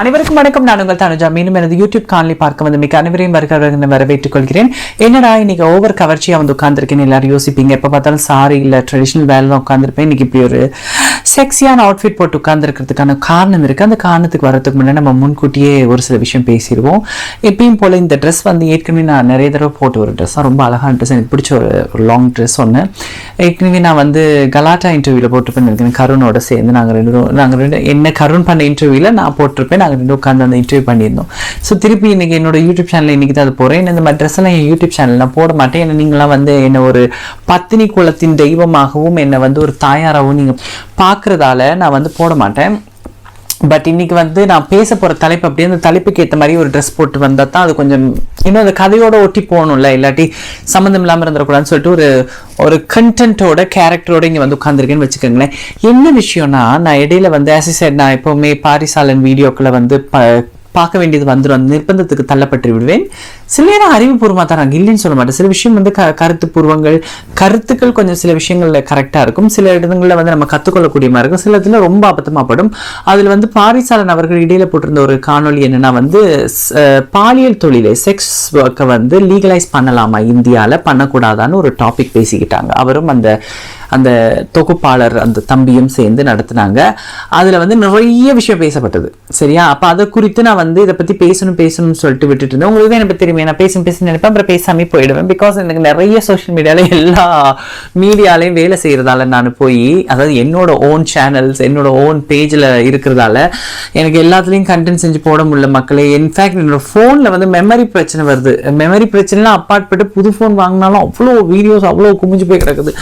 அனைவருக்கும் வணக்கம். நான் உங்கள் தனுஜா. மீண்டும் எனது யூடியூப் காணொலி பார்க்க வந்து மிக அனைவரையும் வருகிறவர்கள் வரவேற்றுக் கொள்கிறேன் என்னடா இன்னைக்கு ஓவர் கவர்ச்சியா வந்து உட்காந்துருக்கேன் எல்லாரும் யோசிப்பீங்க. எப்ப பார்த்தாலும் சாரி இல்ல ட்ரெடிஷனல் வேலை தான் உட்காந்துருப்பேன் இன்னைக்கு இப்படி ஒரு செக்ஸியான அவுட்ஃபிட் போட்டு உட்காந்துருக்கிறதுக்கான காரணம் இருக்கு. அந்த காரணத்துக்கு வரதுக்கு முன்னாடி நம்ம முன்கூட்டியே ஒரு சில விஷயம் பேசிடுவோம். எப்பயும் போல இந்த ட்ரெஸ் வந்து ஏற்கனவே நான் நிறைய தடவை போட்டு ஒரு ட்ரெஸ் ரொம்ப அழகான ட்ரெஸ் எனக்கு பிடிச்ச ஒரு ஒரு லாங் ட்ரெஸ் ஒன்று ஏற்கனவே நான் வந்து கலாட்டா இன்டர்வியூவில் போட்டு பண்ணியிருக்கேன் கருணோட சேர்ந்து நாங்கள் ரெண்டு நாங்கள் ரெண்டு என்ன கருண் பண்ண இன்டர்வியூவில் நான் போட்டிருப்பேன். நாங்கள் ரெண்டு உட்காந்து அந்த இன்டர்வியூ பண்ணியிருந்தோம். ஸோ திருப்பி இன்னைக்கு என்னோட யூடியூப் சேனலில் இன்னைக்கு தான் அது போகிறேன் இந்த மாதிரி ட்ரெஸ் எல்லாம் என் யூடியூப் சேனல் நான் போட மாட்டேன். ஏன்னா நீங்களாம் வந்து என்னை ஒரு பத்தினி குலத்தின் தெய்வமாகவும் என்னை வந்து ஒரு தாயாராகவும் நீங்கள் பார்க்குறதால நான் வந்து போட மாட்டேன். பட் இன்னைக்கு வந்து நான் பேச போகிற தலைப்பு அப்படியே அந்த தலைப்புக்கு ஏற்ற மாதிரி ஒரு ட்ரெஸ் போட்டு வந்தால் தான் அது கொஞ்சம் இன்னும் அந்த கதையோடு ஒட்டி போகணும்ல இல்லாட்டி சம்மந்தம் இல்லாமல் இருந்துடக்கூடாதுன்னு சொல்லிட்டு ஒரு ஒரு கண்டென்ட்டோட கேரக்டரோட இங்கே வந்து உட்காந்துருக்கேன்னு வச்சுக்கோங்களேன். என்ன விஷயம்னா நான் இடையில வந்து ஆசிசைட் நான் எப்போவுமே பாரிசாலன் வீடியோக்களை வந்து ப பார்க்க வேண்டியது வந்துடும் அந்த நிர்பந்தத்துக்கு தள்ளப்பட்டு விடுவேன் சில நேரம் அறிவுபூர்வமாக தராங்க இல்லைன்னு சொல்ல மாட்டேன் சில விஷயம் வந்து க கருத்து பூர்வங்கள் கருத்துக்கள் கொஞ்சம் சில விஷயங்களில் கரெக்டாக இருக்கும். சில இடங்களில் வந்து நம்ம கற்றுக்கொள்ளக்கூடிய மாதிரி இருக்கும். சில இதில் ரொம்ப அபத்தமாகப்படும் அதில் வந்து பாரிசாலன் அவர்கள் இடையில போட்டிருந்த ஒரு காணொளி என்னன்னா வந்து பாலியல் தொழிலை செக்ஸ் ஒர்க்கை வந்து லீகலைஸ் பண்ணலாமா? இந்தியாவில் பண்ணக்கூடாதான்னு ஒரு டாபிக் பேசிக்கிட்டாங்க. அவரும் அந்த அந்த தொகுப்பாளர் அந்த தம்பியும் சேர்ந்து நடத்துனாங்க. அதில் வந்து நிறைய விஷயம் பேசப்பட்டது. சரியா? அப்போ அதை குறித்து நான் வந்து இதை பற்றி பேசணும் பேசணும்னு சொல்லிட்டு விட்டுட்டு இருந்தேன். உங்களுக்கு தான் எனக்கு தெரியும்? நான் பேசும் பேசி நினைப்பேன். அப்புறம் பேசாமல் போயிடுவேன். பிகாஸ் எனக்கு நிறைய சோஷியல் மீடியாவில் எல்லா மீடியாலையும் வேலை செய்கிறதால நான் போய் அதாவது என்னோட ஓன் சேனல்ஸ் என்னோட ஓன் பேஜில் இருக்கிறதால எனக்கு எல்லாத்துலேயும் கண்டென்ட் செஞ்சு போட முடியல மக்களே. இன்ஃபேக்ட் என்னோட ஃபோனில் வந்து மெமரி பிரச்சனை வருது. மெமரி பிரச்சனைலாம் அப்பாற்பட்டு புது ஃபோன் வாங்கினாலும் அவ்வளோ வீடியோஸ் அவ்வளோ குமிஞ்சு போய் கிடக்குது.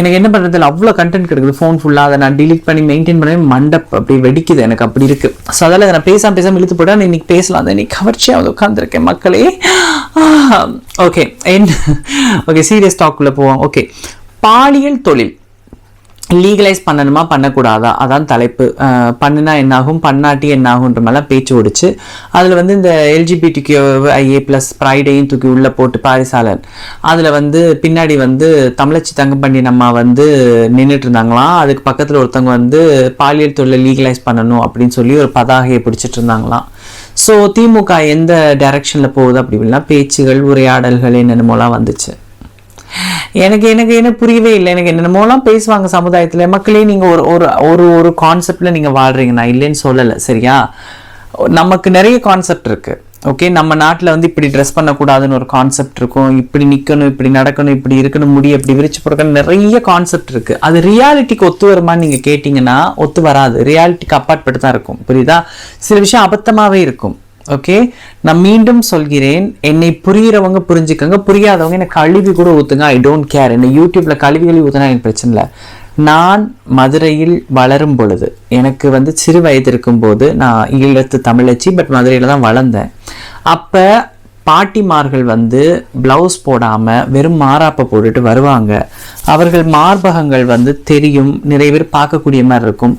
எனக்கு என்ன பண்ணுறதுல அவ்வளோ கண்டென்ட் கிடக்குது. ஃபோன் ஃபுல்லாக அதை நான் டிலீட் பண்ணி மெயின்டைன் பண்ணி மண்டப் அப்படி வெடிக்குது. எனக்கு அப்படி இருக்குது ஸோ அதில் நான் பேசாமல் பேசாமல் இழுத்து போட்டால் நான் இன்னைக்கு பேசலாம். அதை இன்னைக்கு கவர்ச்சியாக வந்து உட்காந்துருக்கேன் மக்களே. ஓகே என் ஓகே சீரியஸ் டாக்குள்ளே போவோம். ஓகே பாலியல் தொழில். லீகலைஸ் பண்ணணுமா பண்ணக்கூடாதா? அதான் தலைப்பு. பண்ணுனா என்னாகும்? பண்ணாட்டி என்னாகுன்ற மாதிரிலாம் பேச்சு ஓடிச்சு. அதில் வந்து இந்த எல்ஜிபிடிக்கு ஐஏ ப்ளஸ் ப்ரைடையும் தூக்கி உள்ளே போட்டு பாரிசாலன் அதில் வந்து பின்னாடி வந்து தமிழச்சி தங்கப்பண்டி நம்ம வந்து நின்றுட்டு இருந்தாங்களாம் அதுக்கு பக்கத்தில் ஒருத்தவங்க வந்து பாலியல் தொழிலை லீகலைஸ் பண்ணணும் அப்படின்னு சொல்லி ஒரு பதாகையை பிடிச்சிட்டு இருந்தாங்களாம் ஸோ திமுக எந்த டைரக்ஷனில் போகுது அப்படி இப்படிலாம் பேச்சுகள் உரையாடல்கள் என்னென்னமோலாம் வந்துச்சு? எனக்கு எனக்கு என்ன புரியவே இல்லை. எனக்கு என்னென்னமோலாம் பேசுவாங்க சமுதாயத்தில். மக்களே நீங்கள் ஒரு ஒரு ஒரு ஒரு கான்செப்டில் நீங்கள் வாழ்கிறீங்க நான் இல்லைன்னு சொல்லலை. சரியா? நமக்கு நிறைய கான்செப்ட் இருக்குது ஓகே நம்ம நாட்டில் வந்து இப்படி ட்ரெஸ் பண்ணக்கூடாதுன்னு ஒரு கான்செப்ட் இருக்கும். இப்படி நிற்கணும் இப்படி நடக்கணும் இப்படி இருக்கணும் முடி இப்படி விரிச்சு போடக்கணும் நிறைய கான்செப்ட் இருக்குது அது ரியாலிட்டிக்கு ஒத்து வருமான்னு நீங்கள் கேட்டிங்கன்னா ஒத்து வராது. ரியாலிட்டிக்கு அப்பாற்பட்டு தான் இருக்கும். புரியுதா? சில விஷயம் அபத்தமாகவே இருக்கும். ஓகே நான் மீண்டும் சொல்கிறேன். என்னை புரியுறவங்க புரிஞ்சுக்கங்க. புரியாதவங்க எனக்கு கழுவி கூட ஊத்துங்க. ஐ டோன்ட் கேர் என்னை யூடியூப்பில் கழுவி கழுவி ஊத்துனா எனக்கு பிரச்சனை இல்லை. நான் மதுரையில் வளரும் பொழுது எனக்கு வந்து சிறு வயது இருக்கும்போது நான் ஈழத்து தமிழச்சி பட் மதுரையில் தான் வளர்ந்தேன். அப்போ பாட்டிமார்கள் வந்து பிளவுஸ் போடாமல் வெறும் மாறாப்பை போட்டுட்டு வருவாங்க. அவர்கள் மார்பகங்கள் வந்து தெரியும் நிறைய பேர் பார்க்கக்கூடிய மாதிரி இருக்கும்.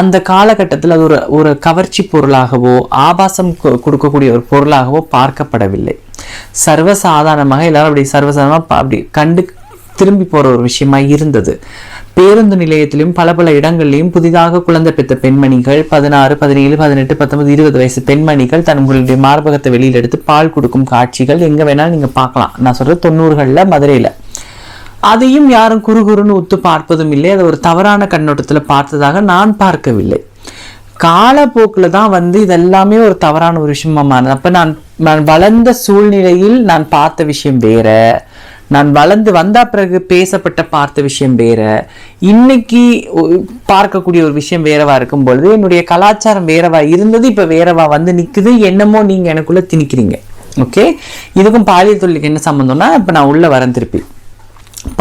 அந்த காலகட்டத்தில் அது ஒரு ஒரு கவர்ச்சி பொருளாகவோ ஆபாசம் கொடுக்கக்கூடிய ஒரு பொருளாகவோ பார்க்கப்படவில்லை. சர்வசாதாரணமாக எல்லாரும் அப்படி சர்வசாதாரணமாக அப்படி கண்டு திரும்பி போற ஒரு விஷயமா இருந்தது. பேருந்து நிலையத்திலும் பல பல இடங்களிலும் புதிதாக குழந்தை பெற்ற பெண்மணிகள் பதினாறு பதினேழு பதினெட்டு பத்தொன்பது இருபது வயசு பெண்மணிகள் தங்களுடைய மார்பகத்தை வெளியில் எடுத்து பால் கொடுக்கும் காட்சிகள் எங்க வேணாலும் நீங்க பார்க்கலாம். நான் சொல்றது தொண்ணூறுகள்ல மதுரையில. அதையும் யாரும் குறுகுறுன்னு ஒத்து பார்ப்பதும் இல்லை. அதை ஒரு தவறான கண்ணோட்டத்துல பார்த்ததாக நான் பார்க்கவில்லை. காலப்போக்கில் தான் வந்து இதெல்லாமே ஒரு தவறான ஒரு விஷயமா மாறுது அப்போ நான் நான் வளர்ந்த சூழ்நிலையில் நான் பார்த்த விஷயம் வேற. நான் வளர்ந்து வந்தா பிறகு பேசப்பட்ட பார்த்த விஷயம் வேற. இன்னைக்கு பார்க்கக்கூடிய ஒரு விஷயம் வேறவா இருக்கும் பொழுது என்னுடைய கலாச்சாரம் வேறவா இருந்தது இப்ப வேறவா வந்து நிக்குது என்னமோ நீங்க எனக்குள்ள திணிக்கிறீங்க. ஓகே? இதுக்கும் பாலியல் தொழிலுக்கு என்ன சம்மந்தம்னா இப்ப நான் உள்ள வரேன் திருப்பி.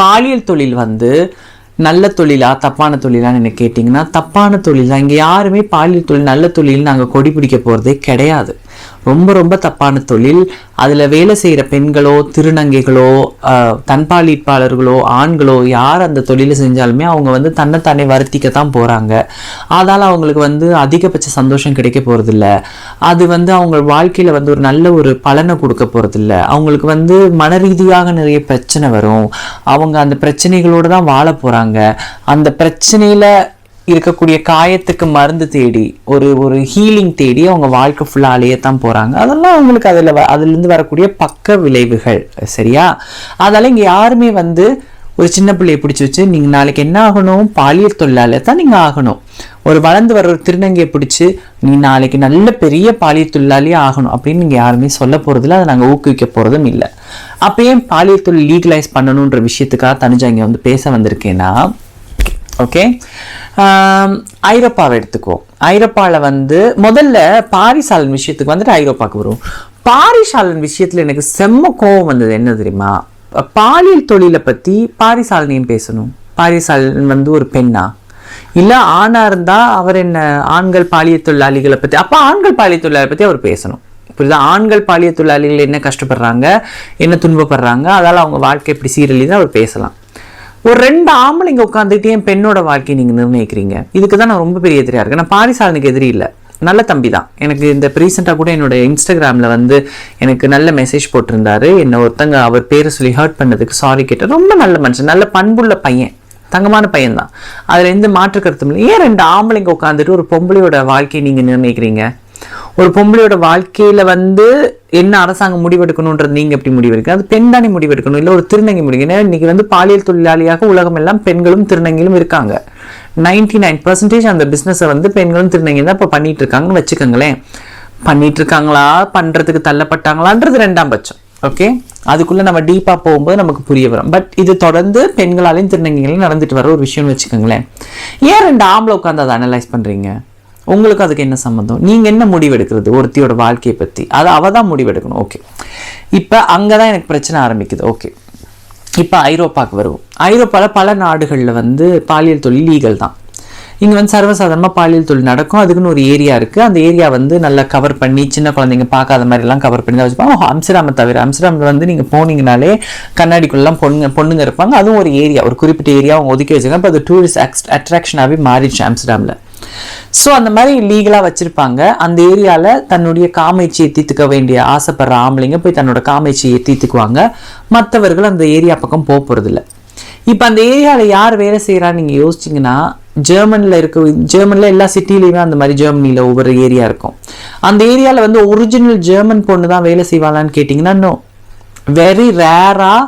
பாலியல் தொழில் வந்து நல்ல தொழிலா தப்பான தொழிலான்னு என்ன கேட்டிங்கன்னா தப்பான தொழில் தான். இங்கே யாருமே பாலியல் தொழில் நல்ல தொழில் நாங்கள் கொடி பிடிக்க போகிறதே கிடையாது. ரொம்ப ரொம்ப தப்பான தொழில். அதில் வேலை செய்கிற பெண்களோ திருநங்கைகளோ தன்பாலீட்பாளர்களோ தன்பாலிப்பாளர்களோ ஆண்களோ யார் அந்த தொழிலை செஞ்சாலுமே அவங்க வந்து தன்னைத்தானே வருத்திக்க தான் போகிறாங்க அதால் அவங்களுக்கு வந்து அதிகபட்ச சந்தோஷம் கிடைக்க போகிறதில்ல அது வந்து அவங்க வாழ்க்கையில் வந்து ஒரு நல்ல ஒரு பலனை கொடுக்க போகிறதில்ல அவங்களுக்கு வந்து மன ரீதியாக நிறைய பிரச்சனை வரும். அவங்க அந்த பிரச்சனைகளோடு தான் வாழ போகிறாங்க அந்த பிரச்சனையில் இருக்கக்கூடிய காயத்துக்கு மருந்து தேடி ஒரு ஒரு ஹீலிங் தேடி அவங்க வாழ்க்கை ஃபுல்லாக தான் போகிறாங்க அதெல்லாம் அவங்களுக்கு அதில் வ அதுலேருந்து வரக்கூடிய பக்க விளைவுகள். சரியா? அதால் இங்கே யாருமே வந்து ஒரு சின்ன பிள்ளையை பிடிச்சி வச்சு நீங்கள் நாளைக்கு என்ன ஆகணும்? பாலியல் தொழிலாளர் தான் நீங்கள் ஆகணும். ஒரு வளர்ந்து வர ஒரு திருநங்கையை பிடிச்சி நீ நாளைக்கு நல்ல பெரிய பாலியல் தொழிலாளியே ஆகணும் அப்படின்னு நீங்கள் யாருமே சொல்ல போகிறதில்ல அதை நாங்கள் ஊக்குவிக்க போகிறதும் இல்லை. அப்போ ஏன் பாலியல் தொழில் லீகலைஸ் பண்ணணுன்ற விஷயத்துக்காக தனிஜா இங்கே வந்து பேச வந்திருக்கேன்னா ஓகே ஐரோப்பாவை எடுத்துக்குவோம் ஐரோப்பாவில் வந்து முதல்ல பாரிசாலன் விஷயத்துக்கு வந்துட்டு ஐரோப்பாவுக்கு வரும் பாரிசாலன் விஷயத்தில் எனக்கு செம்ம கோவம் வந்தது. என்ன தெரியுமா? பாலியல் தொழிலை பற்றி பாரிசாலனையும் பேசணும். பாரிசாலன் வந்து ஒரு பெண்ணா? இல்லை ஆணாக இருந்தால் அவர் என்ன ஆண்கள் பாலியல் தொழிலாளிகளை பற்றி அப்போ ஆண்கள் பாலியல் தொழிலாளியை பற்றி அவர் பேசணும். புரியுதா? ஆண்கள் பாலியல் தொழிலாளிகள் என்ன கஷ்டப்படுறாங்க? என்ன துன்பப்படுறாங்க? அதால் அவங்க வாழ்க்கை எப்படி சீரழிதான் அவர் பேசலாம். ஒரு ரெண்டு ஆம்பளைங்க உட்காந்துட்டு என் பெண்ணோட வாழ்க்கையை நீங்கள் நிர்ணயிக்கிறீங்க. இதுக்கு தான் நான் ரொம்ப பெரிய எதிரியாக இருக்கேன். நான் பாரிசாலனுக்கு எதிரி இல்லை. நல்ல தம்பி தான். எனக்கு இந்த ரீசெண்டாக கூட என்னோட இன்ஸ்டாகிராமில் வந்து எனக்கு நல்ல மெசேஜ் போட்டிருந்தாரு. என்னை ஒருத்தங்க அவர் பேரை சொல்லி ஹர்ட் பண்ணதுக்கு சாரி கேட்ட ரொம்ப நல்ல மனுஷன். நல்ல பண்புள்ள பையன். தங்கமான பையன்தான் அதில் எந்த மாற்று கருத்தும் இல்லை. ஏன் ரெண்டு ஆம்பளைங்க உட்காந்துட்டு ஒரு பொம்பளையோட வாழ்க்கையை நீங்கள் நிர்ணயிக்கிறீங்க? ஒரு பொம்பளையோட வாழ்க்கையில வந்து என்ன அரசாங்கம் முடிவெடுக்கணுன்றது நீங்க எப்படி முடிவெடுக்கணும்? அது பெண் தானே முடிவெடுக்கணும் இல்ல ஒரு திருநங்கை முடிவு ஏன்னா இன்னைக்கு வந்து பாலியல் தொழிலாளியாக உலகம் எல்லாம் பெண்களும் திருநங்கையிலும் இருக்காங்க. நைன்டி நைன் பர்சன்டேஜ் அந்த பிஸ்னஸை வந்து பெண்களும் திருநங்கையும் தான் இப்போ பண்ணிட்டு இருக்காங்கன்னு வச்சுக்கோங்களேன். பண்ணிட்டு இருக்காங்களா பண்றதுக்கு தள்ளப்பட்டாங்களான்றது ரெண்டாம் பட்சம். ஓகே அதுக்குள்ள நம்ம டீப்பா போகும்போது நமக்கு புரிய வரும். பட் இது தொடர்ந்து பெண்களாலையும் திருநங்கைகளையும் நடந்துட்டு வர ஒரு விஷயம்னு வச்சுக்கோங்களேன். ஏன் ரெண்டு ஆம்பளை உட்காந்து அதை அனலைஸ் பண்றீங்க? உங்களுக்கு அதுக்கு என்ன சம்மந்தம் நீங்கள் என்ன முடிவெடுக்கிறது ஒருத்தியோட வாழ்க்கையை பற்றி அது அவள் தான் முடிவெடுக்கணும். ஓகே இப்போ அங்கே தான் எனக்கு பிரச்சனை ஆரம்பிக்குது. ஓகே இப்போ ஐரோப்பாவுக்கு வருவோம். ஐரோப்பாவில் பல நாடுகளில் வந்து பாலியல் தொழில் லீகல் தான். இங்கே வந்து சர்வசாதாரணமாக பாலியல் தொழில் நடக்கும். அதுக்குன்னு ஒரு ஏரியா இருக்குது அந்த ஏரியா வந்து நல்லா கவர் பண்ணி சின்ன குழந்தைங்க பார்க்காத மாதிரிலாம் கவர் பண்ணி தான் வச்சுப்பாங்க. அம்ஸ்டாமை தவிர அம்ஸ்டாமில் வந்து நீங்கள் போனீங்கனாலே கண்ணாடிக்குள்ளெல்லாம் பொண்ணுங்க பொண்ணுங்க இருப்பாங்க. அதுவும் ஒரு ஏரியா ஒரு குறிப்பிட்ட ஏரியா அவங்க ஒதுக்கி வச்சுருக்காங்க. இப்போ அது டூரிஸ்ட் அக்ஸ் அட்ராக்ஷனாகவே மாறிடுச்சு ஆம்ஸ்டாமில் ஸோ அந்த மாதிரி லீகலாக வச்சுருப்பாங்க. அந்த ஏரியாவில் தன்னுடைய காமைச்சியை தீர்த்துக்க வேண்டிய ஆசைப்படுற ஆம்பளைங்க போய் தன்னோட காமைச்சியை தீர்த்துக்குவாங்க. மற்றவர்கள் அந்த ஏரியா பக்கம் போக போகிறதில்ல இப்போ அந்த ஏரியாவில் யார் வேலை செய்கிறான்னு நீங்கள் யோசிச்சிங்கன்னா ஜெர்மனில் இருக்க ஜெர்மனில் எல்லா சிட்டிலையுமே அந்த மாதிரி ஜெர்மனியில் ஒவ்வொரு ஏரியா இருக்கும். அந்த ஏரியாவில் வந்து ஒரிஜினல் ஜெர்மன் பொண்ணு தான் வேலை செய்வாளான்னு கேட்டிங்கன்னா இன்னும் வெரி ரேராக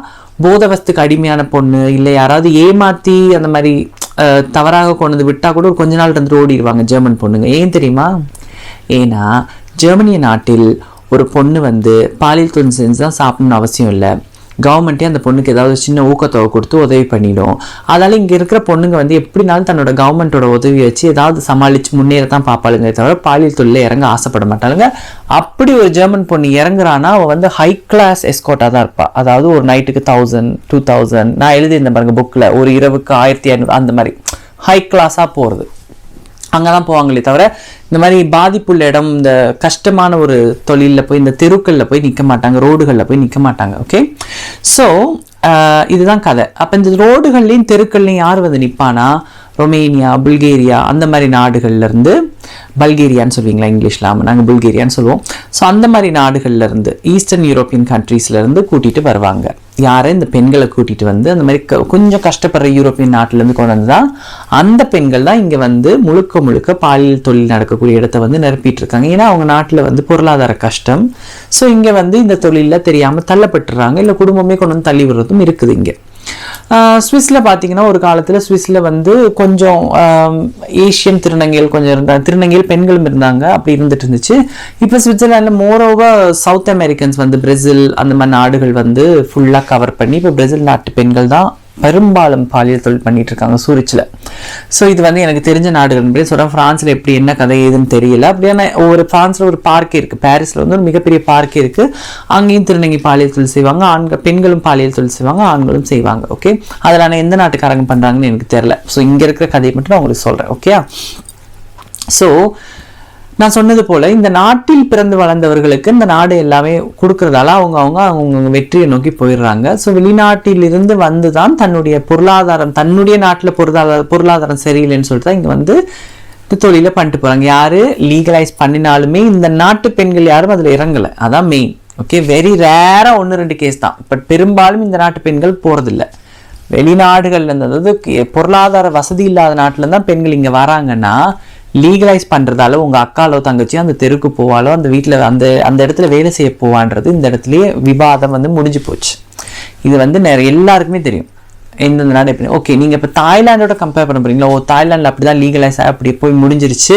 போதவஸ்துக்கு அடிமையான பொண்ணு இல்லை யாராவது ஏமாற்றி அந்த மாதிரி தவறாக கொண்டு வந்து விட்டால் கூட ஒரு கொஞ்ச நாள் இருந்துட்டு ஓடிடுவாங்க ஜெர்மன் பொண்ணுங்க. ஏன் தெரியுமா? ஏன்னா ஜெர்மனிய நாட்டில் ஒரு பொண்ணு வந்து பாலியல் தொழில் செஞ்சு தான் சாப்பிடணும்னு அவசியம் இல்லை. கவர்மெண்ட்டே அந்த பொண்ணுக்கு ஏதாவது சின்ன ஊக்கத்தொகை கொடுத்து உதவி பண்ணிடும். அதனால இங்கே இருக்கிற பொண்ணுங்க வந்து எப்படினாலும் தன்னோட கவர்மெண்ட்டோட உதவி வச்சு ஏதாவது சமாளித்து முன்னேற தான் பார்ப்பாளுங்க தவிர பாலியல் தொழிலில் இறங்க ஆசைப்பட மாட்டாளுங்க. அப்படி ஒரு ஜெர்மன் பொண்ணு இறங்குறான்னா அவள் வந்து ஹை கிளாஸ் எஸ்கோட்டாக தான் இருப்பாள் அதாவது ஒரு நைட்டுக்கு தௌசண்ட் டூ தௌசண்ட் நான் எழுதியிருந்தேன் பாருங்க புக்கில் ஒரு இரவுக்கு ஆயிரத்தி ஐநூறு அந்த மாதிரி. ஹை கிளாஸாக போகிறது அங்கே தான் போவாங்களே தவிர இந்த மாதிரி பாதிப்புள்ள இடம் இந்த கஷ்டமான ஒரு தொழிலில் போய் இந்த தெருக்களில் போய் நிற்க மாட்டாங்க ரோடுகளில் போய் நிற்க மாட்டாங்க ஓகே ஸோ இதுதான் கதை. அப்போ இந்த ரோடுகள்லையும் தெருக்கள்லையும் யார் வந்து நிற்பானா ரொமேனியா புல்கேரியா அந்த மாதிரி நாடுகள்லேருந்து பல்கேரியான்னு சொல்லுவீங்களா இங்கிலீஷில்? ஆமாம் நாங்கள் புல்கேரியான்னு சொல்லுவோம். ஸோ அந்த மாதிரி நாடுகள்லேருந்து ஈஸ்டர்ன் யூரோப்பியன் கண்ட்ரீஸ்லேருந்து கூட்டிகிட்டு வருவாங்க. யாரை? இந்த பெண்களை கூட்டிகிட்டு வந்து அந்த மாதிரி க- கொஞ்சம் கஷ்டப்படுற யூரோப்பியன் நாட்டிலேருந்து கொண்டு வந்து தான் அந்த பெண்கள் தான் இங்கே வந்து முழுக்க முழுக்க பாலியல் தொழில் நடக்கக்கூடிய இடத்த வந்து நிரப்பிட்டு இருக்காங்க ஏன்னா அவங்க நாட்டில் வந்து பொருளாதார கஷ்டம். ஸோ இங்கே வந்து இந்த தொழிலில் தெரியாமல் தள்ளப்பட்டுறாங்க. இல்லை குடும்பமே கொண்டு வந்து தள்ளி விடுறதும் இருக்குது இங்கே. ஸ்விஸ்ஸில் பார்த்தீங்கன்னா ஒரு காலத்தில் ஸ்விஸ்ஸில் வந்து கொஞ்சம் ஏஷியன் திருநங்கைகள் கொஞ்சம் இருந்தாங்க. திருநங்கைகள் பெண்களும் இருந்தாங்க. அப்படி இருந்துட்டு இருந்துச்சு. இப்போ சுவிட்சர்லாண்டில் மோரோவர் சவுத் அமெரிக்கன்ஸ் வந்து பிரேசில் அந்த மாதிரி நாடுகள் வந்து ஃபுல்லாக கவர் பண்ணி இப்போ பிரேசில் நாட்டு பெண்கள் தான் பெரும்பாலும் பாலியல் தொழில் பண்ணிட்டு இருக்காங்க சூரிச்சில். ஸோ இது வந்து எனக்கு தெரிஞ்ச நாடுகள். சொல்கிறேன் ஃப்ரான்ஸில் எப்படி என்ன கதை ஏதுன்னு தெரியல. அப்படியான ஒரு ஃப்ரான்ஸில் ஒரு பார்க் இருக்குது பாரிஸில் வந்து ஒரு மிகப்பெரிய பார்க் இருக்குது அங்கேயும் திருநங்கை பாலியல் தொழில் செய்வாங்க. ஆண்கள் பெண்களும் பாலியல் தொழில் செய்வாங்க. ஆண்களும் செய்வாங்க. ஓகே அதில் ஆனால் எந்த நாட்டுக்காரங்க பண்ணுறாங்கன்னு எனக்கு தெரியல. ஸோ இங்கே இருக்கிற கதையை மட்டும் நான் உங்களுக்கு சொல்கிறேன் ஓகே ஸோ நான் சொன்னது போல இந்த நாட்டில் பிறந்து வளர்ந்தவர்களுக்கு இந்த நாடு எல்லாமே கொடுக்கறதால அவங்க அவங்க அவங்க வெற்றியை நோக்கி போயிடுறாங்க. ஸோ வெளிநாட்டிலிருந்து வந்து தான் தன்னுடைய பொருளாதாரம் தன்னுடைய நாட்டில் பொருளாதார பொருளாதாரம் சரியில்லைன்னு சொல்லிட்டு தான் இங்கே வந்து இந்த தொழிலை பண்ணிட்டு போகிறாங்க யாரு? லீகலைஸ் பண்ணினாலுமே இந்த நாட்டு பெண்கள் யாரும் அதில் இறங்கலை. அதான் மெயின் ஓகே வெரி ரேராக ஒன்று ரெண்டு கேஸ் தான். பட் பெரும்பாலும் இந்த நாட்டு பெண்கள் போகிறதில்ல வெளிநாடுகள்லேருந்து அதாவது பொருளாதார வசதி இல்லாத நாட்டில் தான் பெண்கள் இங்கே வராங்கன்னா லீகலைஸ் பண்ணுறதால உங்கள் அக்காலோ தங்கச்சியோ அந்த தெருக்கு போவாலோ அந்த வீட்டில் அந்த அந்த இடத்துல வேலை செய்ய போவான்றது இந்த இடத்துலையே விவாதம் வந்து முடிஞ்சு போச்சு. இது வந்து நிறைய எல்லாருக்குமே தெரியும். எந்தெந்த நாடு எப்படி ஓகே நீங்கள் இப்போ தாய்லாண்டோட கம்பேர் பண்ண போகிறீங்களா ஓ தாய்லாண்டில் அப்படி தான் லீகலைஸ் அப்படி போய் முடிஞ்சிருச்சு.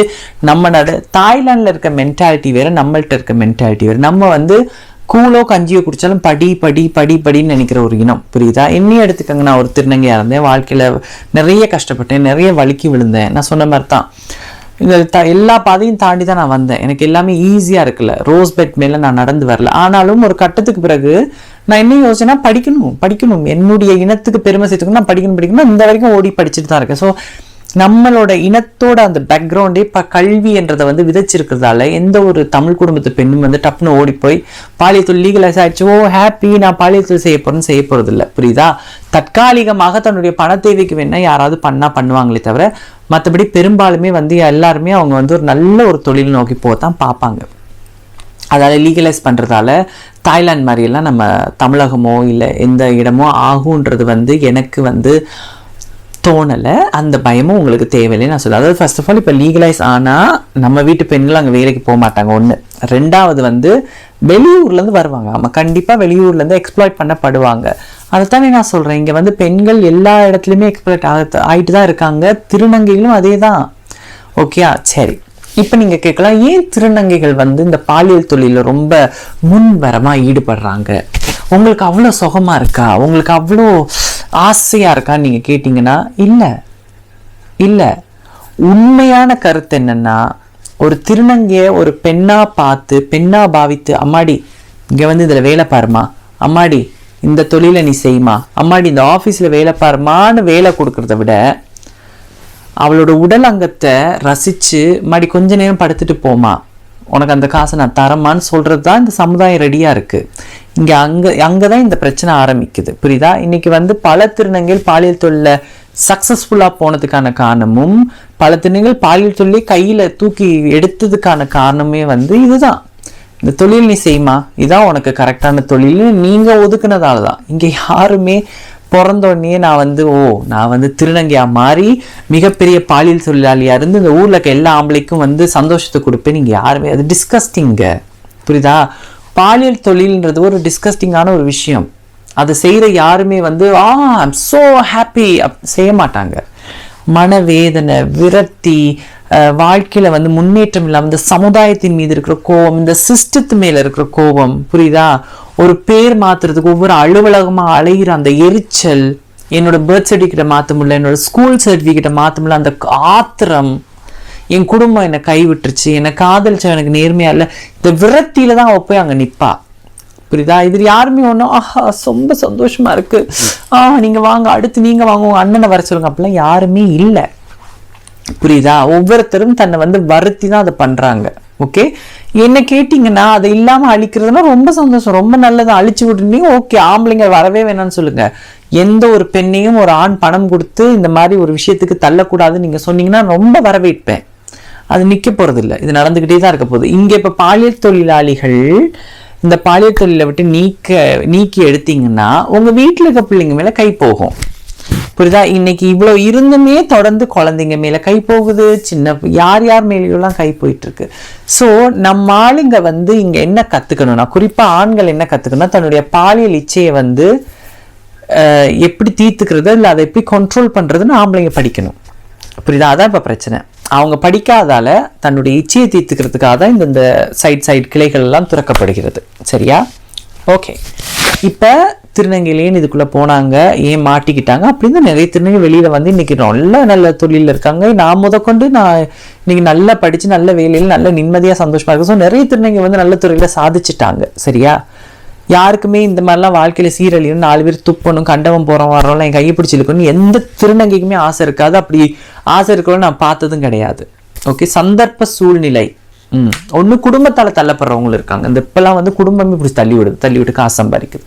நம்ம நாடு தாய்லாண்டில் இருக்க மென்டாலிட்டி வேறு நம்மள்கிட்ட இருக்க மென்டாலிட்டி வேறு. நம்ம வந்து கூழோ கஞ்சியோ குடித்தாலும் படி படி படி படின்னு நினைக்கிற ஒரு இனம். புரியுதா? என்னையும் எடுத்துக்கங்க. நான் ஒரு திருநங்கையாக இருந்தேன். வாழ்க்கையில் நிறைய கஷ்டப்பட்டேன். நிறைய வலிக்கு விழுந்தேன். நான் சொன்ன மாதிரி தான் இந்த த எல்லா பாதையும் தாண்டி தான் நான் வந்தேன். எனக்கு எல்லாமே ஈஸியாக இருக்குல்ல. ரோஸ் பெட் மேலே நான் நடந்து வரல. ஆனாலும் ஒரு கட்டத்துக்கு பிறகு நான் என்ன யோசனை படிக்கணும் படிக்கணும். என்னுடைய இனத்துக்கு பெருமை சேர்த்துக்கணும். நான் படிக்கணும் படிக்கணும். இந்த வரைக்கும் ஓடி படிச்சுட்டு தான் இருக்கேன். ஸோ நம்மளோட இனத்தோட அந்த பேக்ரவுண்டே இப்போ கல்வி என்றதை வந்து விதைச்சிருக்கிறதால எந்த ஒரு தமிழ் குடும்பத்து பெண்ணும் வந்து டப்புன்னு ஓடி போய் பாலியத்தொழில் லீகலைஸ் ஆயிடுச்சு. ஓ ஹாப்பி நான் பாலியத்தொழில் செய்ய போகிறேன்னு செய்ய போகிறது இல்லை புரியுதா? தற்காலிகமாக தன்னுடைய பண தேவைக்கு வேணால் யாராவது பண்ணால் பண்ணுவாங்களே தவிர மற்றபடி பெரும்பாலுமே வந்து எல்லாருமே அவங்க வந்து ஒரு நல்ல ஒரு தொழில் நோக்கி போகத்தான் பார்ப்பாங்க. அதாவது லீகலைஸ் பண்ணுறதால தாய்லாந்து மாதிரியெல்லாம் நம்ம தமிழகமோ இல்லை எந்த இடமோ ஆகுன்றது வந்து எனக்கு வந்து தோணலை. அந்த பயமும் உங்களுக்கு தேவையில்லை. நான் சொல்ல அதாவது ஃபர்ஸ்ட் ஆஃப் ஆல் இப்போ லீகலைஸ் ஆனால் நம்ம வீட்டு பெண்கள் அங்கே வேலைக்கு போக மாட்டாங்க. ஒன்று ரெண்டாவது வந்து வெளியூர்லேருந்து வருவாங்க. ஆமாம் கண்டிப்பாக வெளியூர்லேருந்து எக்ஸ்ப்ளாய்ட் பண்ணப்படுவாங்க. அதைத்தானே நான் சொல்கிறேன் இங்கே வந்து பெண்கள் எல்லா இடத்துலையுமே எக்ஸ்ப்ளாய்ட் ஆக ஆகிட்டு தான் இருக்காங்க. திருநங்கைகளும் அதே தான் ஓகேயா சரி. இப்போ நீங்கள் கேட்கலாம் ஏன் திருநங்கைகள் வந்து இந்த பாலியல் தொழிலில் ரொம்ப முன்வரமாக ஈடுபடுறாங்க? உங்களுக்கு அவ்வளோ சுகமாக இருக்கா? உங்களுக்கு அவ்வளோ ஆசையாக இருக்கான்னு நீங்க கேட்டிங்கன்னா இல்லை. இல்லை. உண்மையான கருத்து என்னன்னா ஒரு திருநங்கைய ஒரு பெண்ணா பார்த்து பெண்ணா பாவித்து அம்மாடி இங்கே வந்து இதில் வேலை பாருமா அம்மாடி இந்த தொழிலை நீ செய்யுமா அம்மாடி இந்த ஆஃபீஸில் வேலை பாருமான்னு வேலை கொடுக்கறத விட அவளோட உடல் அங்கத்தை ரசித்து மாடி கொஞ்ச நேரம் படுத்துட்டு போமா உனக்கு அந்த காசை நான் தரமான்னு சொல்கிறது தான் இந்த சமுதாயம் ரெடியாக இருக்குது இங்கே அங்கே அங்கே தான் இந்த பிரச்சனை ஆரம்பிக்குது. புரியுதா? இன்றைக்கி வந்து பல திருநங்கைகள் பாலியல் தொழில சக்ஸஸ்ஃபுல்லாக போனதுக்கான காரணமும் பல திருநங்கைகள் பாலியல் தொழிலை கையில் தூக்கி எடுத்ததுக்கான காரணமே வந்து இதுதான். இந்த தொழில் நீ செய்யுமா இதான் உனக்கு கரெக்டான தொழில் நீங்கள் ஒதுக்குனதால தான் இங்கே யாருமே பிறந்தோடனே நான் வந்து ஓ நான் வந்து திருநங்கையா மாறி மிகப்பெரிய பாலியல் தொழிலாளியாக இருந்து இந்த ஊரில் இருக்க எல்லா ஆம்பளைக்கும் வந்து சந்தோஷத்தை கொடுப்பேன். நீங்கள் யாருமே அது டிஸ்கஸ்டிங்க புரியுதா? பாலியல் தொழில்ன்றது ஒரு டிஸ்கஸ்டிங்கான ஒரு விஷயம். அதை செய்கிற யாருமே வந்து ஆ ஐம் ஸோ ஹாப்பி செய்ய மாட்டாங்க. மனவேதனை விரக்தி வாழ்க்கையில் வந்து முன்னேற்றம் இல்லாமல் இந்த சமுதாயத்தின் மீது இருக்கிற கோபம் இந்த சிஸ்டத்து மேலே இருக்கிற கோபம் புரியுதா? ஒரு பேர் மாத்துறதுக்கு ஒவ்வொரு அலுவலகமாக அலைகிற அந்த எரிச்சல் என்னோட பர்த் சர்டிஃபிகேட்டை மாற்ற முடியல என்னோட ஸ்கூல் சர்டிஃபிகேட்டை மாற்ற முடியல அந்த ஆத்திரம் என் குடும்பம் என்னை கைவிட்டுருச்சு என்னை காதலிச்ச எனக்கு நேர்மையாக இல்லை இந்த விரத்தியில தான் அவள் போய் அங்கே நிற்பா புரியுதா? இது யாருமே ஒன்றும் ஆஹா ரொம்ப சந்தோஷமா இருக்கு. ஆ நீங்கள் வாங்க அடுத்து நீங்கள் வாங்க உங்கள் அண்ணனை வர சொல்லுங்க. அப்படிலாம் யாருமே இல்லை. புரியுதா? ஒவ்வொருத்தரும் தன்னை வந்து வருத்தி தான் அதை பண்ணுறாங்க ஓகே என்ன கேட்டிங்கன்னா அதை இல்லாமல் அழிக்கிறதுனா ரொம்ப சந்தோஷம். ரொம்ப நல்லது. அழிச்சு விட்டுருந்தீங்க ஓகே ஆம்பளைங்க வரவே வேணாம்னு சொல்லுங்க. எந்த ஒரு பெண்ணையும் ஒரு ஆண் பணம் கொடுத்து இந்த மாதிரி ஒரு விஷயத்துக்கு தள்ளக்கூடாதுன்னு நீங்கள் சொன்னீங்கன்னா ரொம்ப வரவேற்பேன். அது நிற்க போகிறதில்ல இது நடந்துக்கிட்டே தான் இருக்க போகுது. இங்கே இப்போ பாலியல் தொழிலாளிகள் இந்த பாலியல் தொழிலை விட்டு நீக்க நீக்கி எடுத்தீங்கன்னா உங்கள் வீட்டில் இருக்க பிள்ளைங்க மேலே கை போகும். புரியுதா? இன்னைக்கு இவ்வளோ இருந்துமே தொடர்ந்து குழந்தைங்க மேலே கை போகுது. சின்ன யார் யார் மேலேயெல்லாம் கை போயிட்டுருக்கு. ஸோ நம்ம ஆளுங்க வந்து இங்கே என்ன கற்றுக்கணும்னா குறிப்பாக ஆண்கள் என்ன கற்றுக்கணும்னா தன்னுடைய பாலியல் இச்சையை வந்து எப்படி தீர்த்துக்கிறது இல்லை அதை எப்படி கண்ட்ரோல் பண்ணுறதுன்னு ஆம்பளைங்க படிக்கணும். புரியுதா? அதான் இப்போ பிரச்சனை. அவங்க படிக்காதால தன்னுடைய இச்சையை தீர்த்துக்கிறதுக்காக தான் இந்த இந்த சைட் சைடு கிளைகள் எல்லாம் துறக்கப்படுகிறது. சரியா? ஓகே இப்போ திருநங்கையிலேன்னு இதுக்குள்ளே போனாங்க ஏன் மாட்டிக்கிட்டாங்க அப்படின்னு நிறைய திருநங்கை வெளியில் வந்து இன்னைக்கு நல்ல நல்ல தொழிலில் இருக்காங்க. நான் முதற்கொண்டு நான் இன்னைக்கு நல்லா படித்து நல்ல வேலையில் நல்ல நிம்மதியாக சந்தோஷமாக இருக்கும் ஸோ நிறைய திருநங்கை வந்து நல்ல துறையில் சாதிச்சிட்டாங்க. சரியா? யாருக்குமே இந்த மாதிரிலாம் வாழ்க்கையில் சீரழியும் நாலு பேர் துப்பணும் கண்டவன் போகிறோம் வரோம்லாம் என் கையை பிடிச்சிருக்குன்னு எந்த திருநங்கைக்குமே ஆசை இருக்காது. அப்படி ஆசை இருக்கிறோம் நான் பார்த்ததும் கிடையாது. ஓகே சந்தர்ப்ப சூழ்நிலை. ஒன்று குடும்பத்தால் தள்ளப்படுறவங்களும் இருக்காங்க. இந்த இப்போல்லாம் வந்து குடும்பமே இப்படி தள்ளி விடுது. தள்ளி விட்டு காசு சம்பாதிக்குது.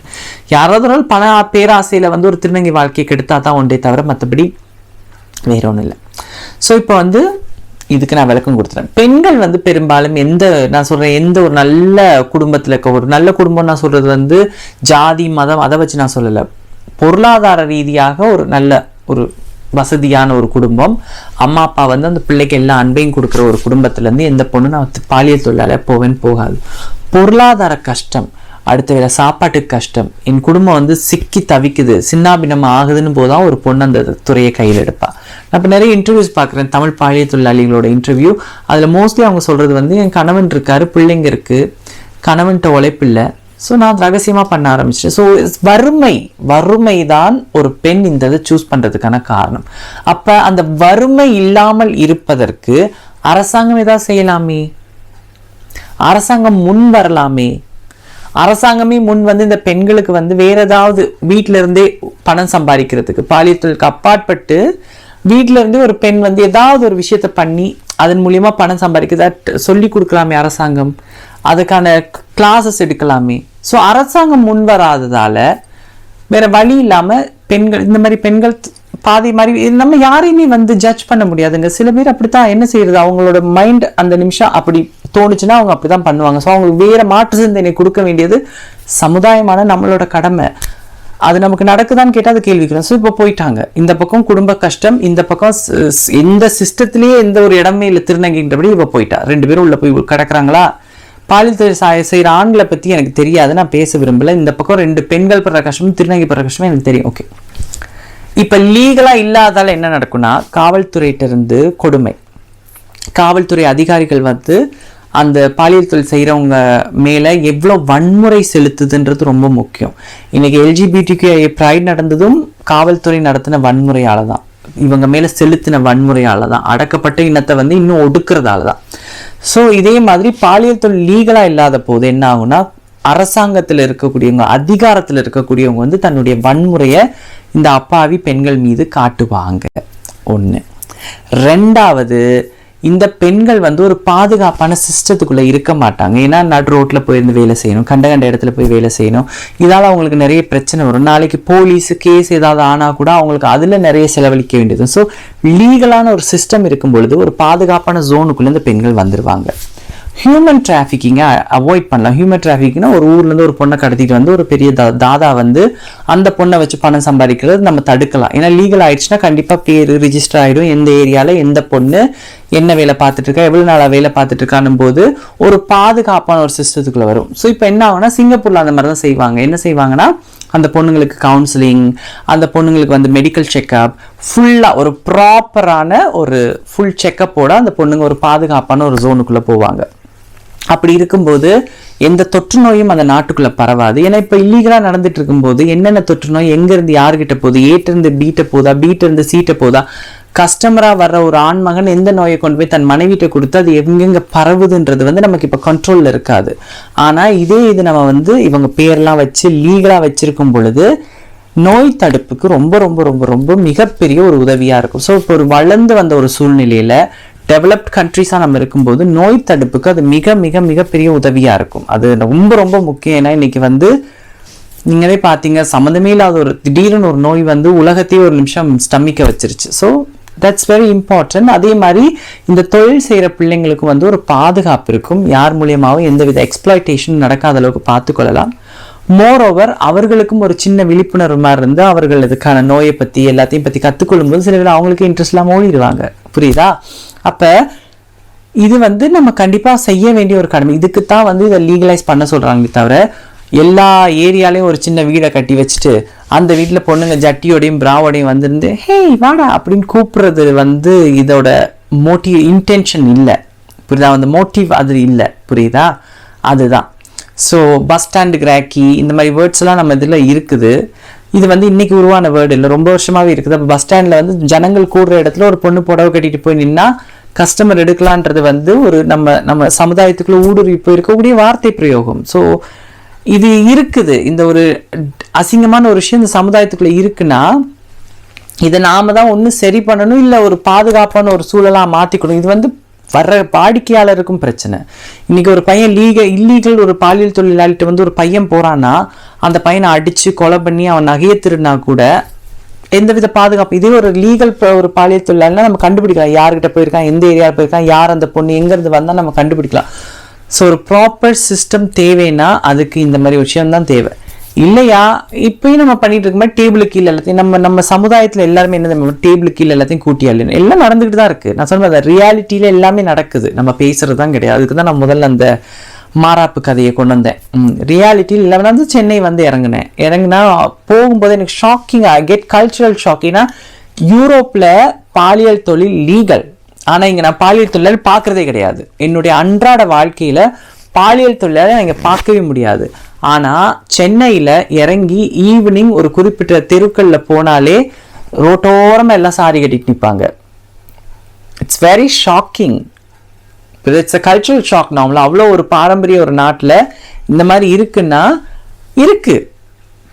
யாராவது ஒரு பண பேராசையில் வந்து ஒரு திருநங்கை வாழ்க்கையை கெடுத்தா தான் ஒன்றே தவிர மற்றபடி வேற ஒன்றும் இல்லை. ஸோ இப்போ வந்து இதுக்கு நான் விளக்கம் கொடுத்துறேன். பெண்கள் வந்து பெரும்பாலும் எந்த நான் சொல்கிறேன் எந்த ஒரு நல்ல குடும்பத்தில் இருக்க ஒரு நல்ல குடும்பம் நான் சொல்கிறது வந்து ஜாதி மதம் அதை வச்சு நான் சொல்லலை. பொருளாதார ரீதியாக ஒரு நல்ல ஒரு வசதியான ஒரு குடும்பம். அம்மா அப்பா வந்து அந்த பிள்ளைக்கு எல்லா அன்பையும் கொடுக்குற ஒரு குடும்பத்துலேருந்து எந்த பொண்ணு நான் பாலியல் தொழிலாள போவேன்னு போகாது. பொருளாதார கஷ்டம் அடுத்த வேளை சாப்பாட்டுக்கு கஷ்டம். என் குடும்பம் வந்து சிக்கி தவிக்குது. சின்னாபின்னம் ஆகுதுன்னு போதான் ஒரு பொண்ணு அந்த துறையை கையில் எடுப்பாள் நான் இப்போ நிறைய இன்டர்வியூஸ் பார்க்குறேன். தமிழ் பாலியல் தொழிலாளிகளோட இன்டர்வியூ அதில் மோஸ்ட்லி அவங்க சொல்கிறது வந்து என் கணவன் இருக்காரு பிள்ளைங்க இருக்குது கணவன்கிட்ட உழைப்பில்லை ஸோ நான் ரகசியமாக பண்ண ஆரம்பிச்சிட்டேன். ஸோ வறுமை வறுமை தான் ஒரு பெண் இந்த இதை சூஸ் பண்ணுறதுக்கான காரணம். அப்போ அந்த வறுமை இல்லாமல் இருப்பதற்கு அரசாங்கம் ஏதாவது செய்யலாமே? அரசாங்கம் முன் வரலாமே? அரசாங்கமே முன் வந்து இந்த பெண்களுக்கு வந்து வேற ஏதாவது வீட்டிலருந்தே இருந்தே பணம் சம்பாதிக்கிறதுக்கு பாலியல் தொழிலுக்கு அப்பாற்பட்டு வீட்ல ஒரு பெண் வந்து ஏதாவது ஒரு விஷயத்த பண்ணி அதன் மூலியமாக பணம் சம்பாதிக்கிறதா சொல்லி கொடுக்கலாமே அரசாங்கம்? அதுக்கான கிளாஸஸ் எடுக்கலாமே. ஸோ அரசாங்கம் முன் வராததால் வேற வழி இல்லாமல் பெண்கள் இந்த மாதிரி பெண்கள் பாதி மாதிரி நம்ம யாரையுமே வந்து ஜட்ஜ் பண்ண முடியாதுங்க. சில பேர் அப்படித்தான் என்ன செய்யறது? அவங்களோட மைண்ட் அந்த நிமிஷம் அப்படி தோணுச்சுன்னா அவங்க அப்படிதான் பண்ணுவாங்க. ஸோ அவங்களுக்கு வேற மாற்று சிந்தனை கொடுக்க வேண்டியது சமுதாயமான நம்மளோட கடமை. அது நமக்கு நடக்குதான்னு கேட்டால் அது கேள்விக்கிறோம் ஸோ இப்போ போயிட்டாங்க. இந்த பக்கம் குடும்ப கஷ்டம் இந்த பக்கம் எந்த சிஸ்டத்திலேயே எந்த ஒரு இடமே இல்லை திருநங்கைன்றபடி இப்போ போயிட்டா. ரெண்டு பேரும் உள்ள போய் கிடக்குறாங்களா? பாலியல் தொழில் சாய- ஆண்களை பற்றி எனக்கு தெரியாது. நான் பேச விரும்பலை. இந்த பக்கம் ரெண்டு பெண்கள் படுற கஷ்டமும் திருநங்கை படுற கஷ்டமும் எனக்கு தெரியும். ஓகே இப்போ லீகலாக இல்லாதால என்ன நடக்கும்னா காவல்துறையிட்ட இருந்து கொடுமை. காவல்துறை அதிகாரிகள் வந்து அந்த பாலியல் தொழில் செய்கிறவங்க மேலே எவ்வளோ வன்முறை செலுத்துதுன்றது ரொம்ப முக்கியம். இன்றைக்கி எல்ஜிபிடிக்கு ப்ரைட் நடந்ததும் காவல்துறை நடத்தின வன்முறையால் தான் இவங்க மேலே செலுத்தின வன்முறையால் தான் அடக்கப்பட்ட இனத்தை வந்து இன்னும் ஒடுக்கிறதால தான் ஸோ இதே மாதிரி பாலியல் தொழில் லீகலாக இல்லாத போது என்ன ஆகும்னா அரசாங்கத்தில் இருக்கக்கூடியவங்க அதிகாரத்தில் இருக்கக்கூடியவங்க வந்து தன்னுடைய வன்முறையை இந்த அப்பாவி பெண்கள் மீது காட்டுவாங்க. ஒன்று ரெண்டாவது இந்த பெண்கள் வந்து ஒரு பாதுகாப்பான சிஸ்டத்துக்குள்ளே இருக்க மாட்டாங்க. ஏன்னா நடு ரோட்டில் போய் இருந்து வேலை செய்யணும் கண்ட கண்ட இடத்துல போய் வேலை செய்யணும். இதால் அவங்களுக்கு நிறைய பிரச்சனை வரும். நாளைக்கு போலீஸ் கேஸ் ஏதாவது ஆனால் கூட அவங்களுக்கு அதில் நிறைய செலவழிக்க வேண்டியது. ஸோ லீகலான ஒரு சிஸ்டம் இருக்கும் பொழுது ஒரு பாதுகாப்பான ஜோனுக்குள்ளே இந்த பெண்கள் வந்துடுவாங்க ஹியூமன் டிராஃபிக்கிங்கை அவாய்ட் பண்ணலாம். ஹியூமன் டிராஃபிக்னா ஒரு ஊர்லேருந்து ஒரு பொண்ணை கடத்திட்டு வந்து ஒரு பெரிய தா- தாதா வந்து அந்த பொண்ணை வச்சு பணம் சம்பாதிக்கிறது நம்ம தடுக்கலாம். ஏன்னா லீகல் ஆயிடுச்சுன்னா கண்டிப்பாக பேர் ரிஜிஸ்டர் ஆகிடும் எந்த ஏரியாவில் எந்த பொண்ணு என்ன வேலை பார்த்துட்டு இருக்கா நாளாக வேலை பார்த்துட்டு போது ஒரு பாதுகாப்பான ஒரு சிஸ்டத்துக்குள்ளே வரும். ஸோ இப்போ என்ன ஆகும்னா சிங்கப்பூரில் அந்த மாதிரி தான் செய்வாங்க. என்ன செய்வாங்கன்னா அந்த பொண்ணுங்களுக்கு கவுன்சிலிங் அந்த பொண்ணுங்களுக்கு வந்து மெடிக்கல் செக்கப் ஃபுல்லாக ஒரு ப்ராப்பரான ஒரு ஃபுல் செக்கப்போட அந்த பொண்ணுங்க ஒரு பாதுகாப்பான ஒரு ஜோனுக்குள்ளே போவாங்க. அப்படி இருக்கும்போது எந்த தொற்று நோயும் அந்த நாட்டுக்குள்ளே பரவாது. ஏன்னா இப்போ இல்லீகலாக நடந்துட்டு இருக்கும்போது என்னென்ன தொற்று நோய் எங்கேருந்து யார்கிட்ட போகுது? ஏட்டிருந்து பீட்டை போதா? பீட்டிருந்து இருந்து போதா? கஸ்டமராக வர்ற ஒரு ஆண்மகன் எந்த நோயை கொண்டு போய் தன் மனைவிட்ட கொடுத்து அது எங்கெங்க பரவுதுன்றது வந்து நமக்கு இப்போ கண்ட்ரோலில் இருக்காது. ஆனால் இதே இது நம்ம வந்து இவங்க பேர்லாம் வச்சு லீகலாக வச்சிருக்கும் பொழுது நோய் தடுப்புக்கு ரொம்ப ரொம்ப ரொம்ப ரொம்ப மிகப்பெரிய ஒரு உதவியாக இருக்கும். ஸோ இப்போ ஒரு வளர்ந்து வந்த ஒரு சூழ்நிலையில் டெவலப்ட் கண்ட்ரிஸாக நம்ம இருக்கும்போது நோய் தடுப்புக்கு அது மிக மிக மிகப்பெரிய உதவியாக இருக்கும். அது ரொம்ப ரொம்ப முக்கியம். ஏன்னா இன்னைக்கு வந்து நீங்களே பார்த்தீங்க சம்மந்தமே இல்லாத ஒரு திடீர்னு ஒரு நோய் வந்து உலகத்தையே ஒரு நிமிஷம் ஸ்டமிக்க வச்சிருச்சு. ஸோ தட்ஸ் வெரி இம்பார்ட்டன்ட் அதே மாதிரி இந்த தொழில் செய்கிற பிள்ளைங்களுக்கு வந்து ஒரு பாதுகாப்பு இருக்கும். யார் மூலியமாகவும் எந்தவித எக்ஸ்ப்ளாய்டேஷன் நடக்காத அளவுக்கு பார்த்துக்கொள்ளலாம் மோரோவர் அவர்களுக்கும் ஒரு சின்ன விழிப்புணர்வு மாதிரி இருந்து அவர்கள் இதுக்கான நோயை பற்றி எல்லாத்தையும் பற்றி கற்றுக்கொள்ளும் போது சில பேர் அவங்களுக்கு இன்ட்ரெஸ்ட்லாம் ஓடிடுவாங்க. புரியுதா? அப்போ இது வந்து நம்ம கண்டிப்பாக செய்ய வேண்டிய ஒரு கடமை. இதுக்கு தான் வந்து இதை லீகலைஸ் பண்ண சொல்கிறாங்களே தவிர எல்லா ஏரியாலையும் ஒரு சின்ன வீடை கட்டி வச்சுட்டு அந்த வீட்டில் பொண்ணுங்க ஜட்டியோடையும் பிராவோடையும் வந்திருந்து ஹேய் வாடா அப்படின்னு கூப்பிட்றது வந்து இதோட மோட்டிவ் இன்டென்ஷன் இல்லை. புரியுதா? அந்த மோட்டிவ் அது இல்லை. புரியுதா? அதுதான். ஸோ பஸ் ஸ்டாண்டு கிராக்கி இந்த மாதிரி வேர்ட்ஸ்லாம் நம்ம இதில் இருக்குது. இது வந்து இன்னைக்கு உருவான வேர்டு இல்லை. ரொம்ப வருஷமாகவே இருக்குது. அப்போ பஸ் ஸ்டாண்டில் வந்து ஜனங்கள் கூடுற இடத்துல ஒரு பொண்ணு புடவை கட்டிட்டு போய் நின்னா கஸ்டமர் எடுக்கலான்றது வந்து ஒரு நம்ம நம்ம சமுதாயத்துக்குள்ள ஊடுருவி போயிருக்கக்கூடிய வார்த்தை பிரயோகம். ஸோ இது இருக்குது. இந்த ஒரு அசிங்கமான ஒரு விஷயம் இந்த சமுதாயத்துக்குள்ள இருக்குன்னா இதை நாம தான் ஒன்று சரி பண்ணணும் இல்லை ஒரு பாதுகாப்பான ஒரு சூழலாக மாற்றிக்கணும் இது வந்து வர்ற வாடிக்கையாளருக்கும் பிரச்சனை. இன்னைக்கு ஒரு பையன் லீக இல்லீகல் ஒரு பாலியல் தொழிலாளிகிட்ட வந்து ஒரு பையன் போறான்னா அந்த பையனை அடித்து கொலை பண்ணி அவன் நகையை திருடினா கூட எந்தவித பாதுகாப்பு இதே ஒரு லீகல் ஒரு பாலியல் தொழிலாளினா நம்ம கண்டுபிடிக்கலாம். யார்கிட்ட போயிருக்கான் எந்த ஏரியாவில் போயிருக்கான் யார் அந்த பொண்ணு எங்கேருந்து வந்தால் நம்ம கண்டுபிடிக்கலாம். ஸோ ஒரு ப்ராப்பர் சிஸ்டம் தேவைன்னா அதுக்கு இந்த மாதிரி விஷயம் தான் தேவை. இல்லையா? இப்பயும் நம்ம பண்ணிட்டு இருக்கும்போது டேபிளுக்கு கீழே எல்லாத்தையும் நம்ம நம்ம சமுதாயத்தில் எல்லாருமே என்ன டேபிளுக்கு கீழே எல்லாத்தையும் கூட்டி அள்ளு எல்லாம் நடந்துகிட்டு தான் இருக்குது நான் சொன்ன ரியாலிட்டியில் எல்லாமே நடக்குது. நம்ம பேசுகிறது தான் கிடையாது. அதுக்கு தான் நான் முதல்ல அந்த மாறாப்பு கதையை கொண்டு வந்தேன். ரியாலிட்டியில் இல்லை வந்து சென்னை வந்து இறங்கினேன். இறங்கினா போகும்போது எனக்கு shocking I get cultural shock ஏன்னா யூரோப்பில் பாலியல் தொழில் லீகல் ஆனால் இங்கே நான் பாலியல் தொழில் பார்க்குறதே கிடையாது. என்னுடைய அன்றாட வாழ்க்கையில் பாலியல் தொழிலாளர் இங்கே பார்க்கவே முடியாது. ஆனால் சென்னையில் இறங்கி ஈவினிங் ஒரு குறிப்பிட்ட தெருக்களில் போனாலே ரோட்டோரமாக எல்லாம் சாரி கட்டிட்டு நிற்பாங்க it's very shocking it's a cultural shock நாமல அவ்வளோ ஒரு பாரம்பரிய ஒரு நாட்டில் இந்த மாதிரி இருக்குன்னா இருக்கு.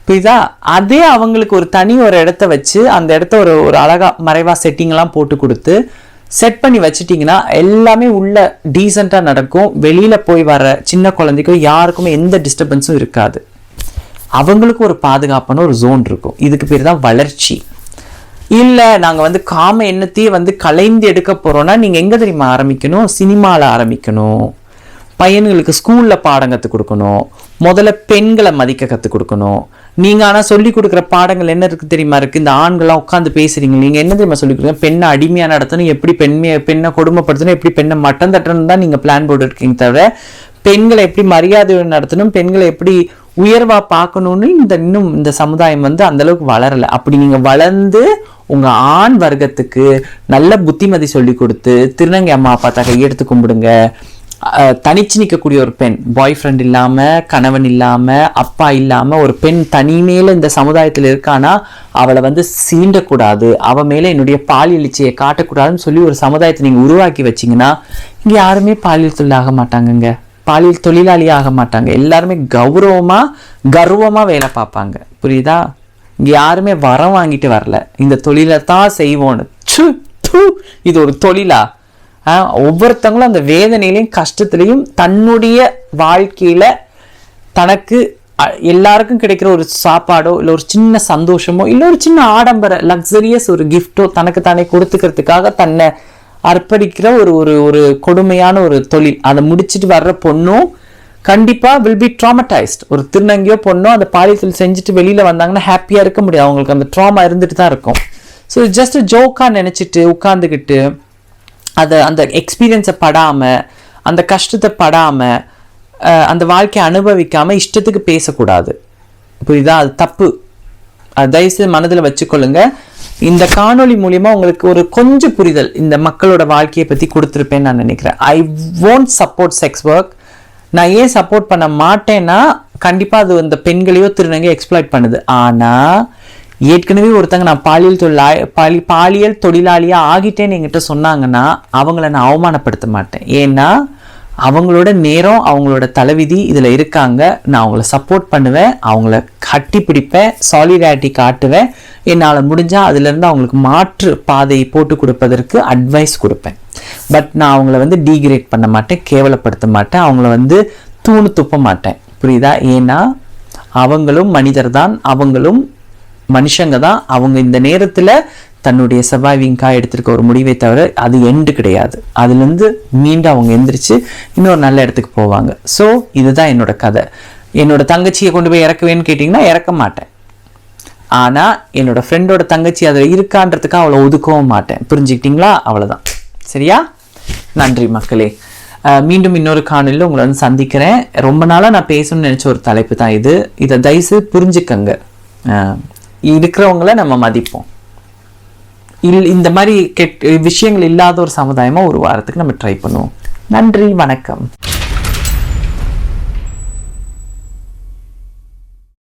புரியுதா அதே அவங்களுக்கு ஒரு தனி ஒரு இடத்த வச்சு அந்த இடத்த ஒரு ஒரு அழகாக மறைவாக செட்டிங்லாம் போட்டு கொடுத்து செட் பண்ணி வச்சிட்டிங்கன்னா எல்லாமே உள்ள டீசெண்டாக நடக்கும். வெளியில் போய் வர சின்ன குழந்தைக்கும் யாருக்குமே எந்த டிஸ்டர்பன்ஸும் இருக்காது. அவங்களுக்கும் ஒரு பாதுகாப்பான ஒரு ஜோன் இருக்கும். இதுக்கு பேர் தான் வளர்ச்சி. இல்லை நாங்கள் வந்து காம எண்ணத்தையே வந்து கலைந்து எடுக்க போகிறோன்னா நீங்கள் எங்கே தெரியுமா ஆரம்பிக்கணும்? சினிமாவில் ஆரம்பிக்கணும். பையன்களுக்கு ஸ்கூலில் பாடம் கற்றுக் கொடுக்கணும். முதல்ல பெண்களை மதிக்க கற்றுக் கொடுக்கணும். நீங்கள் ஆனால் சொல்லிக் கொடுக்குற பாடங்கள் என்ன இருக்குது தெரியுமா? இருக்குது இந்த ஆண்கள்லாம் உட்காந்து பேசுகிறீங்க நீங்கள் என்ன தெரியுமா சொல்லிக் கொடுக்குறீங்க? பெண்ணை அடிமையாக நடத்தணும். எப்படி பெண்மையை பெண்ணை கொடுமைப்படுத்தணும்? எப்படி பெண்ணை மட்டம் தட்டணும் தான் நீங்கள் பிளான் போட்டு இருக்கீங்க தவிர பெண்களை எப்படி மரியாதை நடத்தணும் பெண்களை எப்படி உயர்வா பார்க்கணும்னு இந்த இன்னும் இந்த சமுதாயம் வந்து அந்த அளவுக்கு வளரல. அப்படி நீங்க வளர்ந்து உங்க ஆண் வர்க்கத்துக்கு நல்ல புத்திமதி சொல்லி கொடுத்து திருநங்கை அம்மா அப்பா தகை கையெடுத்து கும்பிடுங்க. தனிச்சு நிற்கக்கூடிய ஒரு பெண் பாய் ஃப்ரெண்ட் இல்லாம கணவன் இல்லாம அப்பா இல்லாம ஒரு பெண் தனிமேல இந்த சமுதாயத்துல இருக்கானா அவளை வந்து சீண்டக்கூடாது. அவ மேல என்னுடைய பாலியல் இச்சையை காட்டக்கூடாதுன்னு சொல்லி ஒரு சமுதாயத்தை நீங்க உருவாக்கி வச்சீங்கன்னா இங்க யாருமே பாலியல் தொழில் ஆக மாட்டாங்கங்க. பாலியல் தொழிலாளி ஆக மாட்டாங்க. எல்லாருமே கௌரவமாக கர்வமாக வேலை பார்ப்பாங்க. புரியுதா? இங்கே யாருமே வரம் வாங்கிட்டு வரல. இந்த தொழிலை தான் செய்வோன்னு. ச்சு, இது ஒரு தொழிலா? ஒவ்வொருத்தவங்களும் அந்த வேதனையிலையும் கஷ்டத்துலையும் தன்னுடைய வாழ்க்கையில் தனக்கு எல்லாருக்கும் கிடைக்கிற ஒரு சாப்பாடோ இல்லை ஒரு சின்ன சந்தோஷமோ இல்லை ஒரு சின்ன ஆடம்பர லக்ஸரியஸ் ஒரு கிஃப்டோ தனக்கு தானே கொடுத்துக்கிறதுக்காக தன்னை அர்ப்பணிக்கிற ஒரு ஒரு ஒரு கொடுமையான ஒரு தொழில். அதை முடிச்சிட்டு வர்ற பொண்ணும் கண்டிப்பாக வில் பி ட்ராமடைஸ்ட் ஒரு திருநங்கையோ பொண்ணோ அந்த பாலியல் செஞ்சுட்டு வெளியில் வந்தாங்கன்னா ஹாப்பியாக இருக்க முடியாது. அவங்களுக்கு அந்த ட்ராமா இருந்துட்டு தான் இருக்கும். ஸோ ஜஸ்ட் ஜோக்கா நினச்சிட்டு உட்காந்துக்கிட்டு அதை அந்த எக்ஸ்பீரியன்ஸை படாமல் அந்த கஷ்டத்தை படாமல் அந்த வாழ்க்கையை அனுபவிக்காமல் இஷ்டத்துக்கு பேசக்கூடாது. புரியுதா? அது தப்பு. தயவுசெய்து மனதில் வச்சுக்கொள்ளுங்க. இந்த காணொளி மூலியமா உங்களுக்கு ஒரு கொஞ்சம் புரிதல் இந்த மக்களோட வாழ்க்கையை பற்றி கொடுத்துருப்பேன்னு நான் நினைக்கிறேன். I won't support sex work நான் ஏன் சப்போர்ட் பண்ண மாட்டேன்னா கண்டிப்பாக அது இந்த பெண்களையோ திருநங்கையோ எக்ஸ்ப்ளாய்ட் பண்ணுது. ஆனால் ஏற்கனவே ஒருத்தங்க நான் பாலியல் தொழிலா பாலி பாலியல் தொழிலாளியாக ஆகிட்டேன்னு என்கிட்ட சொன்னாங்கன்னா அவங்கள நான் அவமானப்படுத்த மாட்டேன். ஏன்னா அவங்களோட நேரம் அவங்களோட தலைவிதி இதில் இருக்காங்க. நான் அவங்கள சப்போர்ட் பண்ணுவேன். அவங்கள கட்டி பிடிப்பேன். சாலிடாரிட்டி காட்டுவேன். என்னால் முடிஞ்சால் அதுலேருந்து அவங்களுக்கு மாற்று பாதையை போட்டு கொடுப்பதற்கு அட்வைஸ் கொடுப்பேன். பட் நான் அவங்கள வந்து டீக்ரேட் பண்ண மாட்டேன். கேவலப்படுத்த மாட்டேன். அவங்கள வந்து தூணு துப்ப மாட்டேன். புரியுதா? ஏன்னா அவங்களும் மனிதர் தான் அவங்களும் மனுஷங்க தான் அவங்க இந்த நேரத்தில் தன்னுடைய சர்வைவிங்காக எடுத்திருக்க ஒரு முடிவை தவிர அது எண்டு கிடையாது. அதுலேருந்து மீண்டும் அவங்க எந்திரிச்சு இன்னொரு நல்ல இடத்துக்கு போவாங்க. ஸோ இதுதான் என்னோட கதை. என்னோட தங்கச்சியை கொண்டு போய் இறக்குவேன்னு கேட்டிங்கன்னா இறக்க மாட்டேன். ஆனால் என்னோட ஃப்ரெண்டோட தங்கச்சி அதில் இருக்கான்றதுக்கு அவளை ஒதுக்கவும் மாட்டேன். புரிஞ்சுக்கிட்டிங்களா? அவ்வளோதான் சரியா? நன்றி மக்களே. மீண்டும் இன்னொரு காணொலியில் உங்களை வந்து சந்திக்கிறேன். ரொம்ப நாளாக நான் பேசணும்னு நினச்ச ஒரு தலைப்பு தான் இது. இதை தயவுசு புரிஞ்சுக்கங்க. இருக்கிறவங்கள நம்ம மதிப்போம். இல் இந்த மாதிரி கெட் விஷயங்கள் இல்லாத ஒரு சமுதாயமாக ஒரு வாரத்துக்கு நம்ம ட்ரை பண்ணுவோம். நன்றி வணக்கம்.